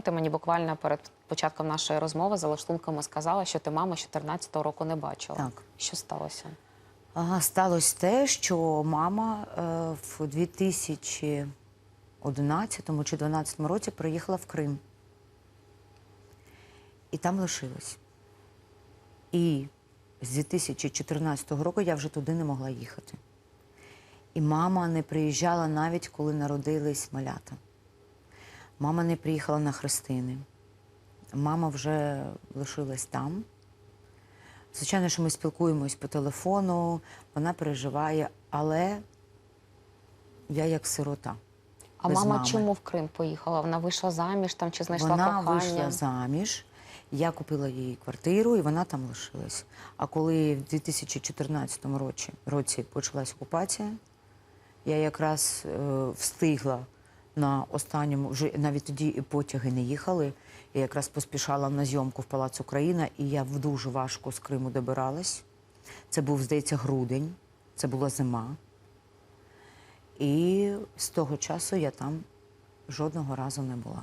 Ти мені буквально перед початком нашої розмови за лаштунками сказала, що ти маму з 14-го року не бачила. Так. Що сталося? Сталося те, що мама е, в 2011 чи 2012 році приїхала в Крим. І там лишилась. І з 2014 року я вже туди не могла їхати. І мама не приїжджала навіть коли народились малята. Мама не приїхала на хрестини. Мама вже лишилась там. Звичайно, що ми спілкуємось по телефону, вона переживає, але я як сирота. А без мама мами. чому в Крим поїхала? Вона вийшла заміж там чи знайшла Вона кохання? вийшла заміж, я купила їй квартиру, і вона там лишилась. А коли в 2014 році, році почалась окупація, я якраз е, встигла на останньому, вже навіть тоді і потяги не їхали. Я якраз поспішала на зйомку в Палац Україна, і я дуже важко з Криму добиралась. Це був, здається, грудень, це була зима. І з того часу я там жодного разу не була.